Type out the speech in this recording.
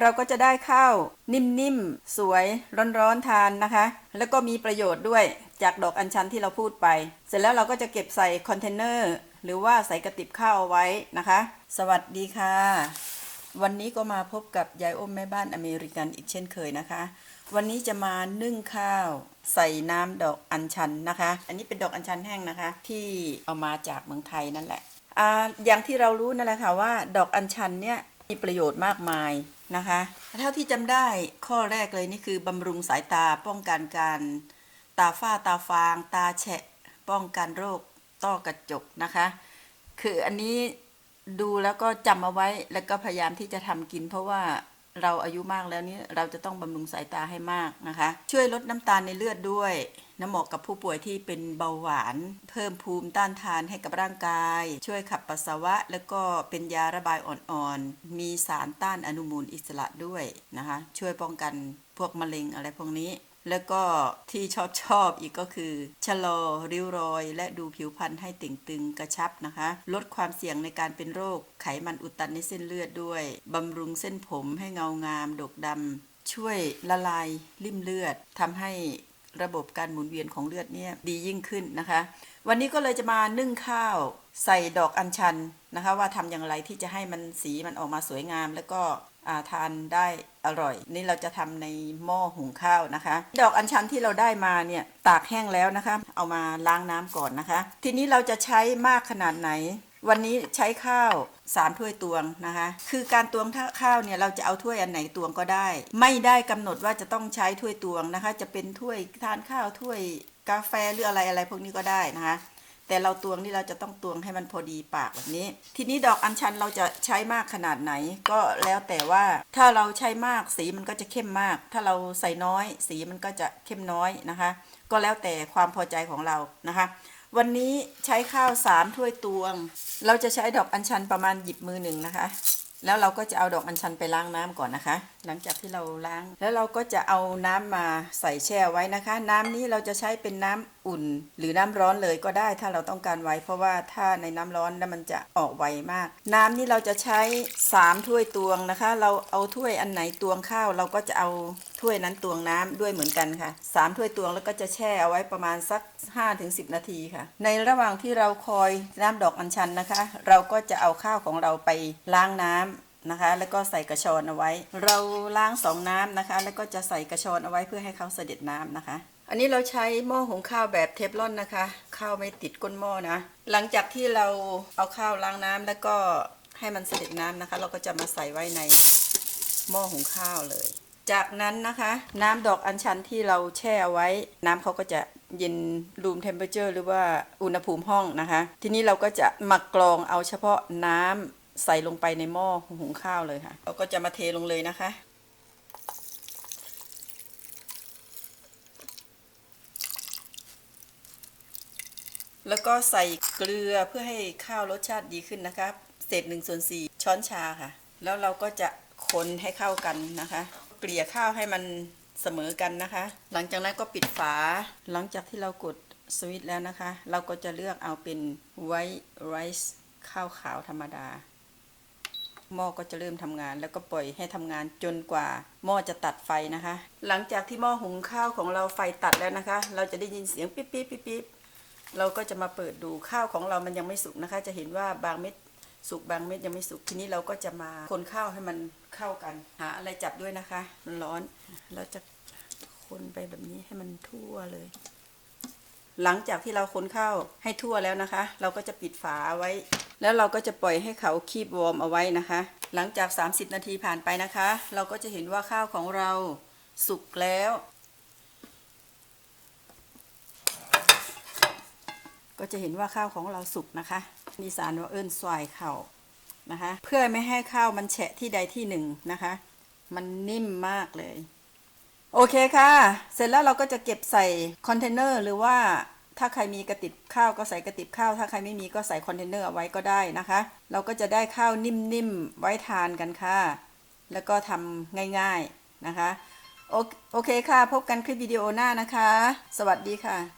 เราก็จะได้ข้าวนิ่มๆ สวยร้อนๆทานนะคะ แล้วก็มีประโยชน์ด้วยจากดอกอัญชันที่เราพูดไป เสร็จแล้วเราก็จะเก็บใส่คอนเทนเนอร์หรือว่าใส่กระติบข้าวเอาไว้นะคะ สวัสดีค่ะ วันนี้ก็มาพบกับยายอ้มแม่บ้านอเมริกันอีกเช่นเคยนะคะ วันนี้จะมานึ่งข้าวใส่น้ำดอกอัญชันนะคะ อันนี้เป็นดอกอัญชันแห้งนะคะ ที่เอามาจากเมืองไทยนั่นแหละออย่างที่เรารู้นั่นแหละค่ะว่าดอกอัญชันเนี่ยมีประโยชน์มากมาย นะคะเท่าที่จำได้ข้อแรกเลยนี่คือบำรุงสายตาป้องกันการตาฝ้าตาฟาง ตาแฉะ ป้องกันโรคต้อกระจกนะคะ คืออันนี้ดูแล้วก็จำเอาไว้แล้วก็พยายามที่จะทำกินเพราะว่า เราอายุมากแล้วนี่เราจะต้องบำรุงสายตาให้มากนะคะ ช่วยลดน้ำตาลในเลือดด้วยน้ำเหมาะกับผู้ป่วยที่เป็นเบาหวาน เพิ่มภูมิต้านทานให้กับร่างกาย ช่วยขับปัสสาวะ แล้วก็เป็นยาระบายอ่อนๆ มีสารต้านอนุมูลอิสระด้วยนะคะ ช่วยป้องกันพวกมะเร็งอะไรพวกนี้ แล้วก็ที่ชอบชอบอีกก็คือ ชะลอริ้วรอย และดูผิวพรรณให้เต่งตึงกระชับนะคะ ลดความเสี่ยงในการเป็นโรค ไขมันอุดตันในเส้นเลือดด้วยบำรุงเส้นผมให้เงางามดกดำช่วยละลายริ่มเลือดทำให้ระบบการหมุนเวียนของเลือดเนี่ยดียิ่งขึ้นนะคะ วันนี้ก็เลยจะมานึ่งข้าวใส่ดอกอัญชันนะคะ ว่าทำอย่างไรที่จะให้มันสีมันออกมาสวยงาม แล้วก็ ทานได้อร่อย นี่เราจะทำในหม้อหุงข้าวนะคะ ดอกอัญชันที่เราได้มาเนี่ยตากแห้งแล้วนะคะ เอามาล้างน้ำก่อนนะคะ ทีนี้เราจะใช้มากขนาดไหน วันนี้ใช้ข้าวสามถ้วยตวงนะคะ คือการตวงข้าวเนี่ยเราจะเอาถ้วยอันไหนตวงก็ได้ ไม่ได้กำหนดว่าจะต้องใช้ถ้วยตวงนะคะ จะเป็นถ้วยทานข้าวถ้วยกาแฟหรืออะไรอะไรพวกนี้ก็ได้นะคะ แต่เราตวงนี่เราจะต้องตวงให้มันพอดีปากแบบนี้ ทีนี้ดอกอัญชันเราจะใช้มากขนาดไหน ก็แล้วแต่ว่าถ้าเราใช้มากสีมันก็จะเข้มมาก ถ้าเราใส่น้อย สีมันก็จะเข้มน้อยนะคะ ก็แล้วแต่ความพอใจของเรานะคะ วันนี้ใช้ข้าวสามถ้วยตวง เราจะใช้ดอกอัญชันประมาณหยิบมือหนึ่งนะคะแล้วเราก็จะเอาดอกอัญชันไปล้างน้ำก่อนนะคะ หลังจากที่เราล้าง แล้วเราก็จะเอาน้ำมาใส่แช่ไว้นะคะ น้ำนี้เราจะใช้เป็นน้ำ อุ่นหรือน้ำร้อนเลยก็ได้ถ้าเราต้องการไว้ เพราะว่าถ้าในน้ำร้อนแล้วมันจะออกไวมาก น้ำนี้เราจะใช้ 3 ถ้วยตวงนะคะ เราเอาถ้วยอันไหนตวงข้าว เราก็จะเอาถ้วยนั้นตวงน้ำด้วยเหมือนกันค่ะสามถ้วยตวงแล้วก็จะแช่เอาไว้ประมาณสัก 5-10 นาทีค่ะ ในระหว่างที่เราคอยน้ำดอกอัญชันนะคะ เราก็จะเอาข้าวของเราไปล้างน้ำนะคะแล้วก็ใส่กระชอนเอาไว้ เราล้างสองน้ำนะคะ แล้วก็จะใส่กระชอนเอาไว้เพื่อให้เขาเสด็จน้ำนะคะ อันนี้เราใช้หม้อหุงข้าวแบบเทฟลอนนะคะ ข้าวไม่ติดก้นหม้อนะ หลังจากที่เราเอาข้าวล้างน้ำแล้วก็ให้มันเสด็จน้ำนะคะ เราก็จะมาใส่ไว้ในหม้อหุงข้าวเลย จากนั้นนะคะ น้ำดอกอัญชันที่เราแช่เอาไว้ น้ำเขาก็จะเย็น room temperature หรือว่าอุณหภูมิห้องนะคะ ทีนี้เราก็จะหมักกรองเอาเฉพาะน้ำใส่ลงไปในหม้อหุงข้าวเลยค่ะ เราก็จะมาเทลงเลยนะคะ แล้วก็ใส่เกลือเพื่อให้ข้าวรสชาติดีขึ้นนะคะเศษหนึ่งส่วนสี่ช้อนชาค่ะ แล้วเราก็จะคนให้เข้ากันนะคะ เกลี่ยข้าวให้มันเสมอกันนะคะ หลังจากนั้นก็ปิดฝา หลังจากที่เรากดสวิตช์แล้วนะคะ เราก็จะเลือกเอาเป็น white rice ข้าวขาวธรรมดาหม้อก็จะเริ่มทำงาน แล้วก็ปล่อยให้ทำงานจนกว่าหม้อจะตัดไฟนะคะ หลังจากที่หม้อหุงข้าวของเราไฟตัดแล้วนะคะ เราจะได้ยินเสียงปิ๊บปิ๊บปิ๊บปิ๊บ เราก็จะมาเปิดดูข้าวของเรามันยังไม่สุกนะคะ จะเห็นว่าบางเม็ดสุกบางเม็ดยังไม่สุกทีนี้เราก็จะมาคนข้าวให้มันเข้ากันหาอะไรจับด้วยนะคะ มันร้อนเราจะคนไปแบบนี้ให้มันทั่วเลย หลังจากที่เราคนข้าวให้ทั่วแล้วนะคะ เราก็จะปิดฝาไว้ แล้วเราก็จะปล่อยให้เขาคีบวอร์มเอาไว้นะคะ หลังจาก 30 นาทีผ่านไปนะคะ เราก็จะเห็นว่าข้าวของเราสุกแล้ว ก็จะเห็นว่าข้าวของเราสุกนะคะมีสารว่าเอิ้นสวายเข่านะคะ เพื่อไม่ให้ข้าวมันแฉะที่ใดที่หนึ่งนะคะ มันนิ่มมากเลย โอเคค่ะ เสร็จแล้วเราก็จะเก็บใส่คอนเทนเนอร์หรือว่าถ้าใครมีกระติบข้าวก็ใส่กระติบข้าว ถ้าใครไม่มีก็ใส่คอนเทนเนอร์เอาไว้ก็ได้นะคะ เราก็จะได้ข้าวนิ่มๆไว้ทานกันค่ะ แล้วก็ทำง่ายๆนะคะ โอโอเคค่ะ พบกันคลิปวิดีโอหน้านะคะ สวัสดีค่ะ